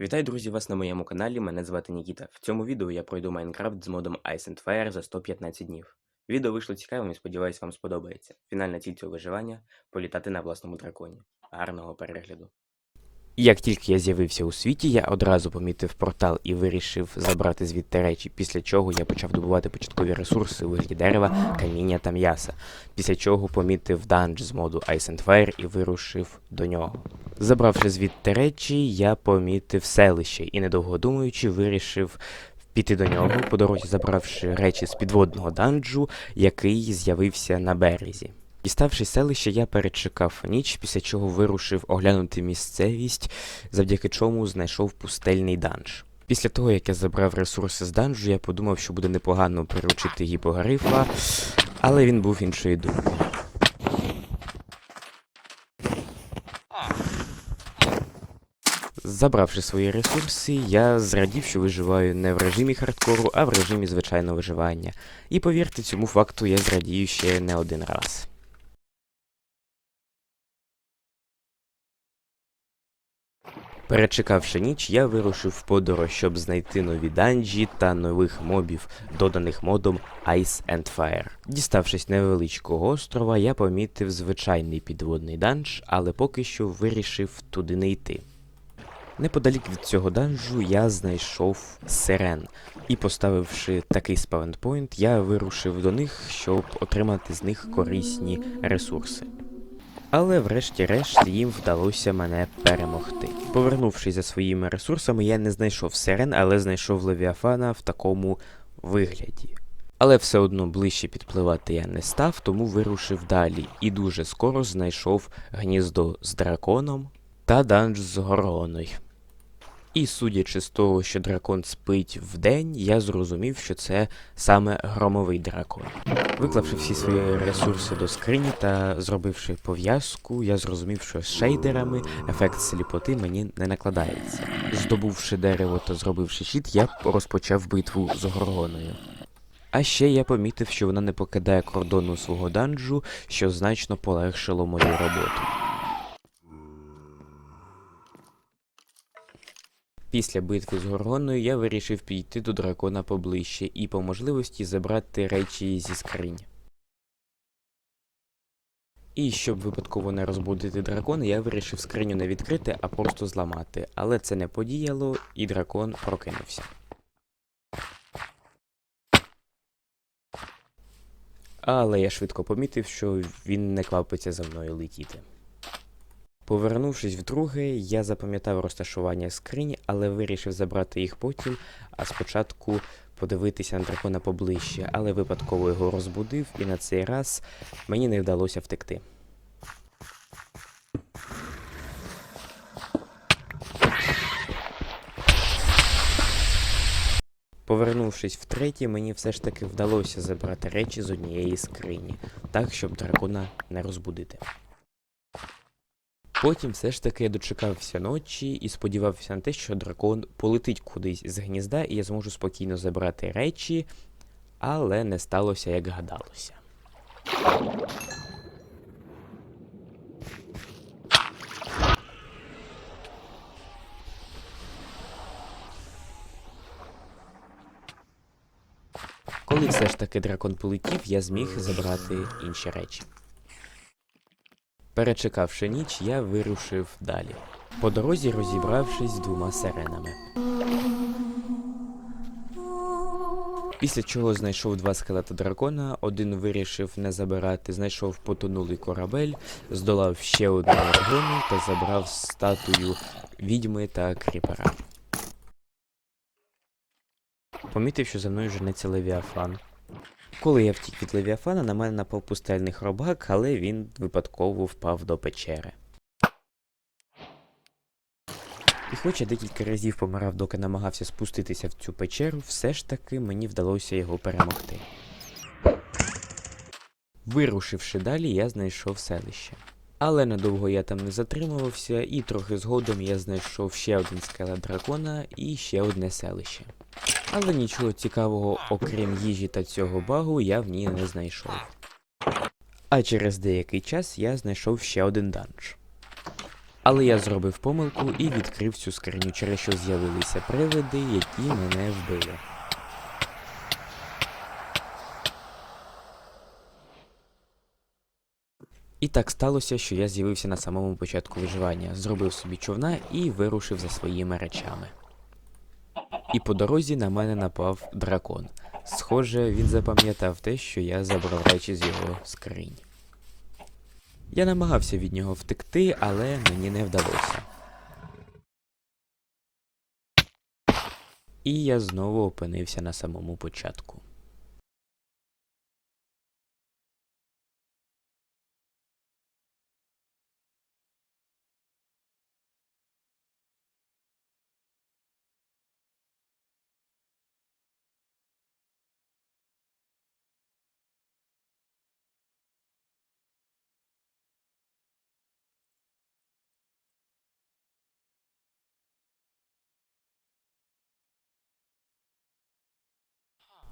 Вітаю, друзі, вас на моєму каналі. Мене звати Нікіта. В цьому відео я пройду Майнкрафт з модом Ice and Fire за 115 днів. Відео вийшло цікавим і сподіваюсь, вам сподобається. Фінальна ціль цього виживання політати на власному драконі. Гарного перегляду. Як тільки я з'явився у світі, я одразу помітив портал і вирішив забрати звідти речі, після чого я почав добувати початкові ресурси у вигляді дерева, каміння та м'яса, після чого помітив данж з моду Ice and Fire і вирушив до нього. Забравши звідти речі, я помітив селище і, недовго думаючи, вирішив піти до нього, по дорозі забравши речі з підводного данжу, який з'явився на березі. Діставши селище, я перечекав ніч, після чого вирушив оглянути місцевість, завдяки чому знайшов пустельний данж. Після того, як я забрав ресурси з данжу, я подумав, що буде непогано приручити гіпогрифа, але він був іншої думки. Забравши свої ресурси, я зрадів, що виживаю не в режимі хардкору, а в режимі звичайного виживання. І повірте, цьому факту я зрадію ще не один раз. Перечекавши ніч, я вирушив в подорож, щоб знайти нові данжі та нових мобів, доданих модом Ice and Fire. Діставшись невеличкого острова, я помітив звичайний підводний данж, але поки що вирішив туди не йти. Неподалік від цього данжу я знайшов сирен, і поставивши такий спавнпойнт, я вирушив до них, щоб отримати з них корисні ресурси. Але врешті-решт їм вдалося мене перемогти. Повернувшись за своїми ресурсами, я не знайшов сирен, але знайшов Левіафана в такому вигляді. Але все одно ближче підпливати я не став, тому вирушив далі і дуже скоро знайшов гніздо з драконом та данж з гороною. І судячи з того, що дракон спить вдень, я зрозумів, що це саме громовий дракон. Виклавши всі свої ресурси до скрині та зробивши пов'язку, я зрозумів, що з шейдерами ефект сліпоти мені не накладається. Здобувши дерево та зробивши щит, я розпочав битву з горгоною. А ще я помітив, що вона не покидає кордону свого данжу, що значно полегшило мою роботу. Після битви з Горгоною я вирішив піти до дракона поближче і по можливості забрати речі зі скринь. І щоб випадково не розбудити дракона, я вирішив скриню не відкрити, а просто зламати. Але це не подіяло, і дракон прокинувся. Але я швидко помітив, що він не квапиться за мною летіти. Повернувшись вдруге, я запам'ятав розташування скрині, але вирішив забрати їх потім, а спочатку подивитися на дракона поближче, але випадково його розбудив, і на цей раз мені не вдалося втекти. Повернувшись втретє, мені все ж таки вдалося забрати речі з однієї скрині, так, щоб дракона не розбудити. Потім все ж таки я дочекався ночі і сподівався на те, що дракон полетить кудись з гнізда, і я зможу спокійно забрати речі, але не сталося, як гадалося. Коли все ж таки дракон полетів, я зміг забрати інші речі. Перечекавши ніч, я вирушив далі. По дорозі розібравшись з двома сиренами. Після чого знайшов два скелета дракона, один вирішив не забирати, знайшов потонулий корабель, здолав ще одну аргону та забрав статую відьми та кріпера. Помітив, що за мною женеться Левіафан. Коли я втік від Левіафана, на мене напав пустельний хробак, але він випадково впав до печери. І хоч я декілька разів помирав, доки намагався спуститися в цю печеру, все ж таки мені вдалося його перемогти. Вирушивши далі, я знайшов селище. Але недовго я там не затримувався, і трохи згодом я знайшов ще один скелет дракона і ще одне селище. Але нічого цікавого, окрім їжі та цього багу, я в ній не знайшов. А через деякий час я знайшов ще один данж. Але я зробив помилку і відкрив цю скриню, через що з'явилися привиди, які мене вбили. І так сталося, що я з'явився на самому початку виживання, зробив собі човна і вирушив за своїми речами. І по дорозі на мене напав дракон. Схоже, він запам'ятав те, що я забрав речі з його скринь. Я намагався від нього втекти, але мені не вдалося. І я знову опинився на самому початку.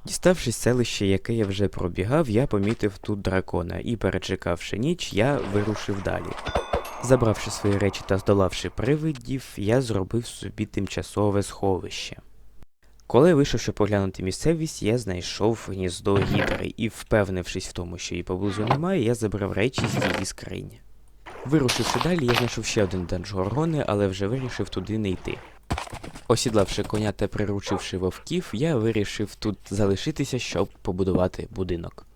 Діставшись селище, яке я вже пробігав, я помітив тут дракона і, перечекавши ніч, я вирушив далі. Забравши свої речі та здолавши привидів, я зробив собі тимчасове сховище. Коли вийшов, щоб поглянути місцевість, я знайшов гніздо гідри і, впевнившись в тому, що її поблизу немає, я забрав речі з її скрині. Вирушивши далі, я знайшов ще один данж горгони, але вже вирішив туди не йти. Осідлавши коня та приручивши вовків, я вирішив тут залишитися, щоб побудувати будинок.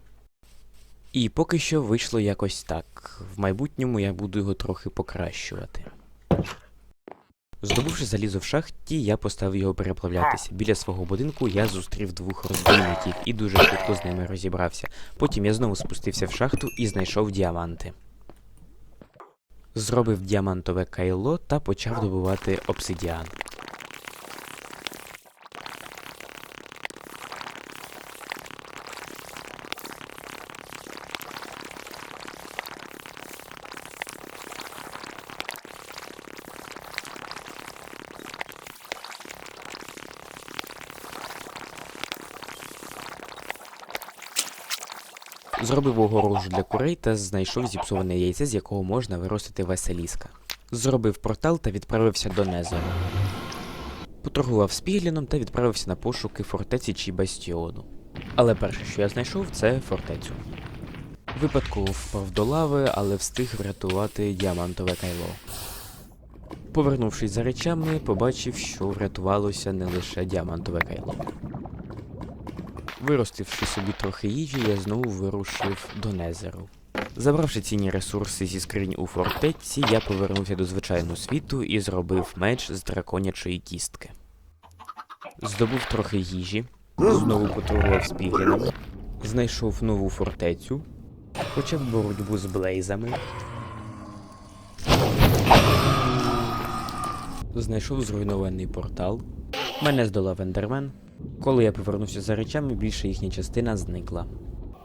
І поки що вийшло якось так. В майбутньому я буду його трохи покращувати. Здобувши залізо в шахті, я поставив його переплавлятися. Біля свого будинку я зустрів двох розбійників і дуже швидко з ними розібрався. Потім я знову спустився в шахту і знайшов діаманти. Зробив діамантове кайло та почав добувати обсидіан. Зробив огорожу для курей та знайшов зіпсоване яйце, з якого можна виростити веселіска. Зробив портал та відправився до Незеру. Поторгував з Пігліном та відправився на пошуки фортеці чи бастіону. Але перше, що я знайшов, це фортецю. Випадково впав до лави, але встиг врятувати діамантове кайло. Повернувшись за речами, побачив, що врятувалося не лише діамантове кайло. Виростивши собі трохи їжі, я знову вирушив до Незеру. Забравши цінні ресурси зі скринь у фортеці, я повернувся до звичайного світу і зробив меч з драконячої кістки. Здобув трохи їжі, знову поторгував з піглінами, знайшов нову фортецю, почав боротьбу з блейзами, знайшов зруйнований портал, мене здолав ендермен. Коли я повернувся за речами, більше їхня частина зникла.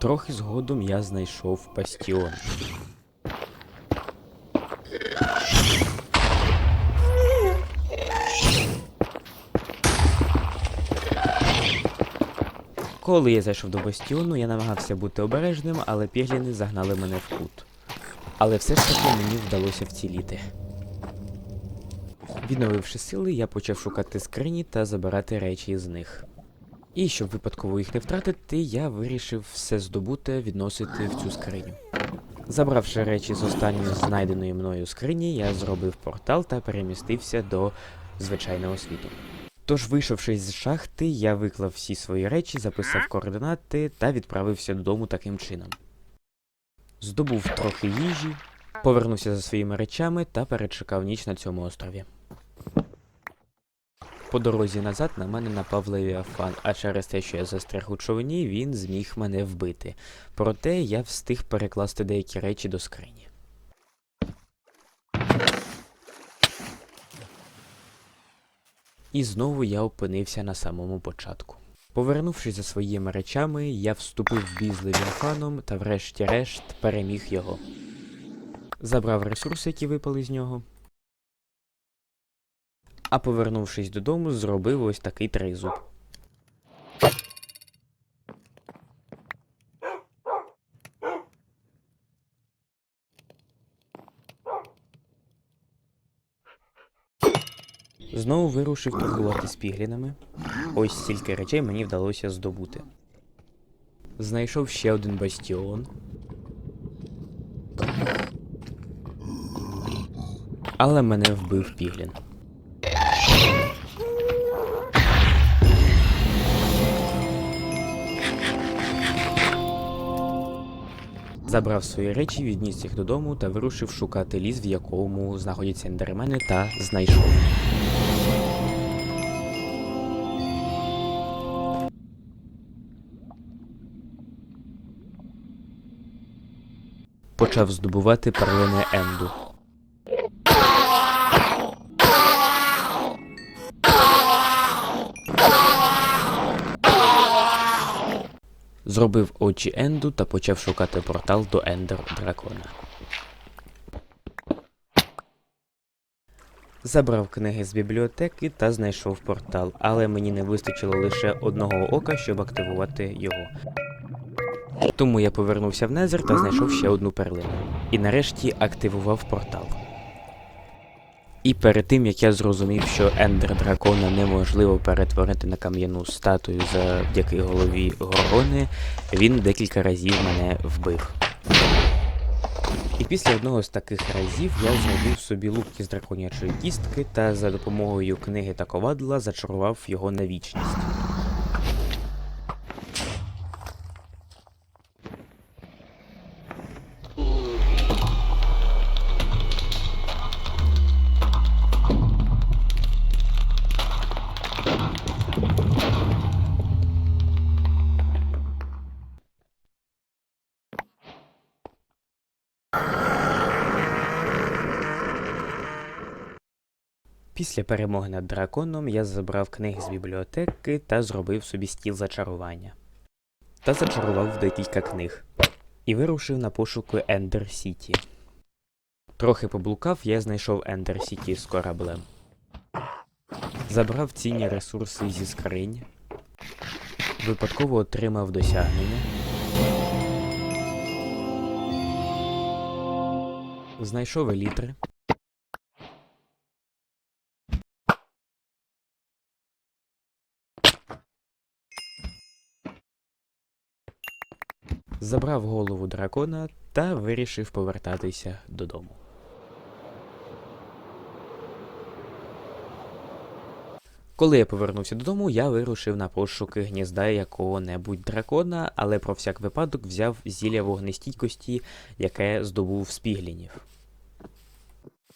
Трохи згодом я знайшов бастіон. Коли я зайшов до бастіону, я намагався бути обережним, але пігліни загнали мене в кут. Але все ж таки мені вдалося вціліти. Відновивши сили, я почав шукати скрині та забирати речі з них. І щоб випадково їх не втратити, я вирішив все здобуте відносити в цю скриню. Забравши речі з останньої знайденої мною скрині, я зробив портал та перемістився до звичайного світу. Тож, вийшовши з шахти, я виклав всі свої речі, записав координати та відправився додому таким чином. Здобув трохи їжі, повернувся за своїми речами та перечекав ніч на цьому острові. По дорозі назад на мене напав Левіафан, а через те, що я застряг у човні, він зміг мене вбити. Проте я встиг перекласти деякі речі до скрині. І знову я опинився на самому початку. Повернувшись за своїми речами, я вступив в бій з Левіафаном та врешті-решт переміг його. Забрав ресурси, які випали з нього, а повернувшись додому, зробив ось такий тризуб. Знову вирушив торгувати з піглінами. Ось стільки речей мені вдалося здобути. Знайшов ще один бастіон. Але мене вбив піглін. Забрав свої речі, відніс їх додому та вирушив шукати ліс, в якому знаходяться ендермени, та знайшов. Почав здобувати перлини Енду. Зробив очі Енду та почав шукати портал до Ендер Дракона. Забрав книги з бібліотеки та знайшов портал, але мені не вистачило лише одного ока, щоб активувати його. Тому я повернувся в Незер та знайшов ще одну перлину. І нарешті активував портал. І перед тим як я зрозумів, що ендер дракона неможливо перетворити на кам'яну статую завдяки голові Горони, він декілька разів мене вбив. І після одного з таких разів я зробив собі лук із драконячої кістки та за допомогою книги та ковадла зачарував його на вічність. Після перемоги над драконом я забрав книги з бібліотеки та зробив собі стіл зачарування. Та зачарував декілька книг. І вирушив на пошуки Ендер Сіті. Трохи поблукав, я знайшов Ендер Сіті з кораблем. Забрав цінні ресурси зі скринь. Випадково отримав досягнення. Знайшов елітри. Забрав голову дракона та вирішив повертатися додому. Коли я повернувся додому, я вирушив на пошуки гнізда якого-небудь дракона, але про всяк випадок взяв зілля вогнестійкості, яке здобув з піглінів.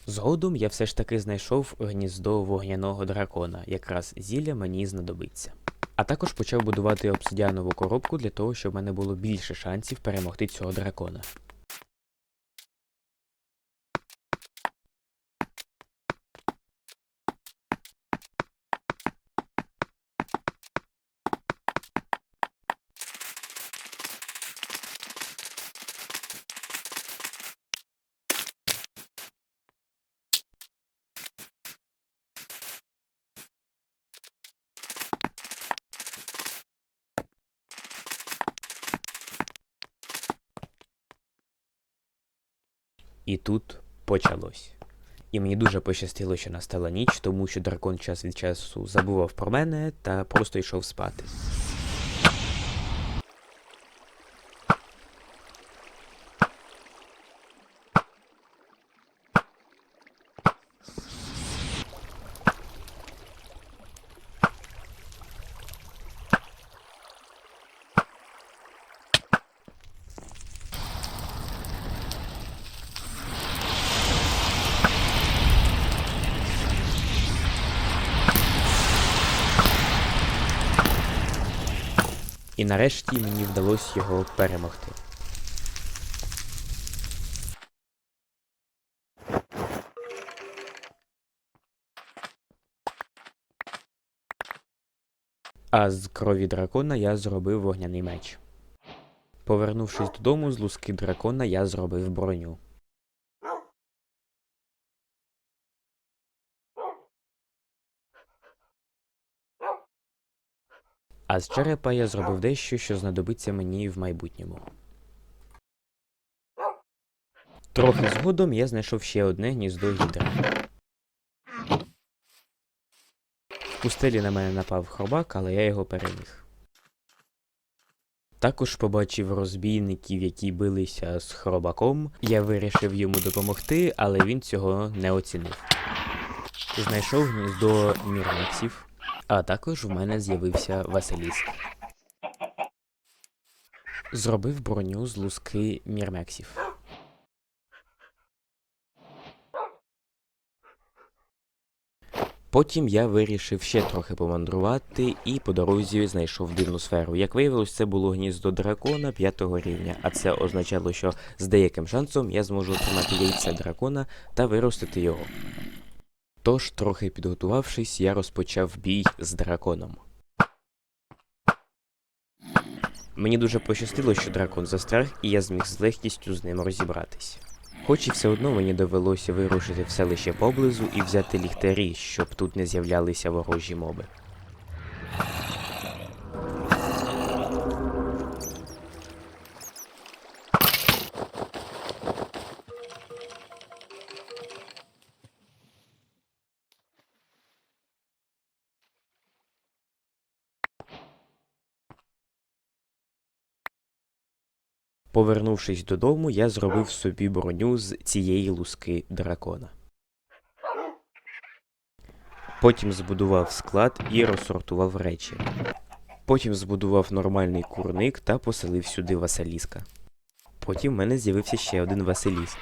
Згодом я все ж таки знайшов гніздо вогняного дракона, якраз зілля мені знадобиться. А також почав будувати обсидіанову коробку для того, щоб в мене було більше шансів перемогти цього дракона. І тут почалось. І мені дуже пощастило, що настала ніч, тому що дракон час від часу забував про мене та просто йшов спати. І нарешті мені вдалося його перемогти. А з крові дракона я зробив вогняний меч. Повернувшись додому, з луски дракона я зробив броню. А з черепа я зробив дещо, що знадобиться мені в майбутньому. Трохи згодом я знайшов ще одне гніздо гідра. В пустелі на мене напав хробак, але я його переміг. Також побачив розбійників, які билися з хробаком. Я вирішив йому допомогти, але він цього не оцінив. Знайшов гніздо мірмексів, а також в мене з'явився Василіск. Зробив броню з луски мірмексів. Потім я вирішив ще трохи помандрувати і по дорозі знайшов дивну сферу. Як виявилось, це було гніздо дракона п'ятого рівня, а це означало, що з деяким шансом я зможу отримати яйце дракона та виростити його. Тож, трохи підготувавшись, я розпочав бій з драконом. Мені дуже пощастило, що дракон застряг, і я зміг з легкістю з ним розібратись. Хоч і все одно мені довелося вирушити в селище поблизу і взяти ліхтарі, щоб тут не з'являлися ворожі моби. Повернувшись додому, я зробив собі броню з цієї луски дракона. Потім збудував склад і розсортував речі. Потім збудував нормальний курник та поселив сюди Василіска. Потім в мене з'явився ще один Василіск.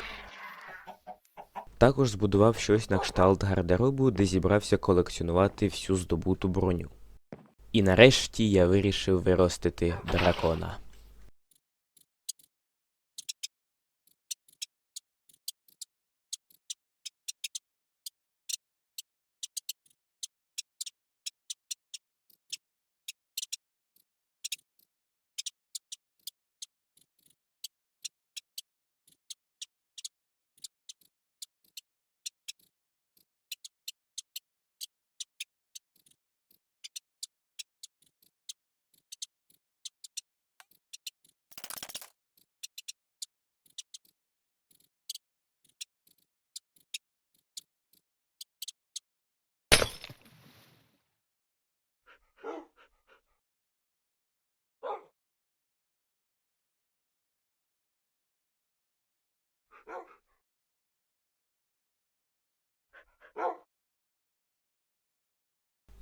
Також збудував щось на кшталт гардеробу, де зібрався колекціонувати всю здобуту броню. І нарешті я вирішив виростити дракона.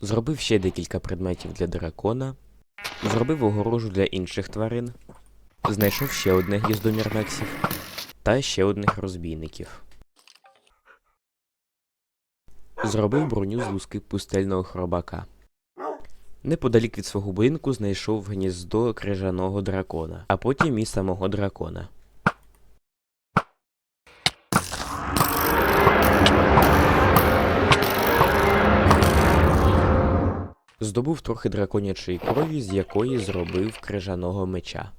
Зробив ще декілька предметів для дракона, зробив огорожу для інших тварин, знайшов ще одне гніздо мірмексів та ще одних розбійників. Зробив броню з луски пустельного хробака. Неподалік від свого будинку знайшов гніздо крижаного дракона, а потім і самого дракона. Здобув трохи драконячої крові, з якої зробив крижаного меча.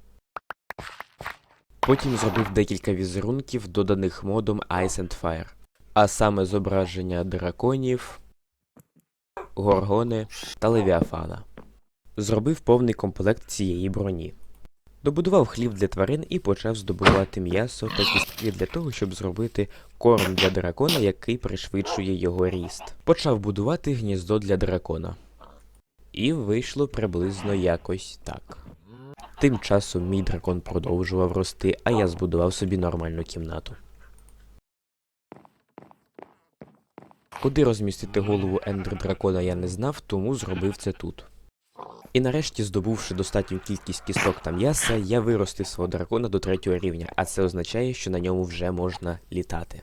Потім зробив декілька візерунків, доданих модом Ice and Fire, а саме зображення драконів, горгони та левіафана. Зробив повний комплект цієї броні. Добудував хліб для тварин і почав здобувати м'ясо та кістки для того, щоб зробити корм для дракона, який пришвидшує його ріст. Почав будувати гніздо для дракона. І вийшло приблизно якось так. Тим часом мій дракон продовжував рости, а я збудував собі нормальну кімнату. Куди розмістити голову ендер дракона я не знав, тому зробив це тут. І нарешті, здобувши достатню кількість кісток та м'яса, я виростив свого дракона до третього рівня, а це означає, що на ньому вже можна літати.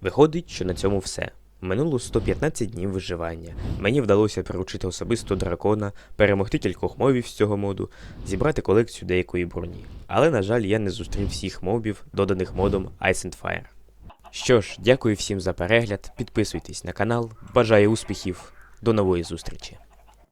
Виходить, що на цьому все. Минуло 115 днів виживання. Мені вдалося приручити особисто дракона, перемогти кількох мобів з цього моду, зібрати колекцію деякої броні. Але, на жаль, я не зустрів всіх мобів, доданих модом Ice and Fire. Що ж, дякую всім за перегляд, підписуйтесь на канал, бажаю успіхів, до нової зустрічі!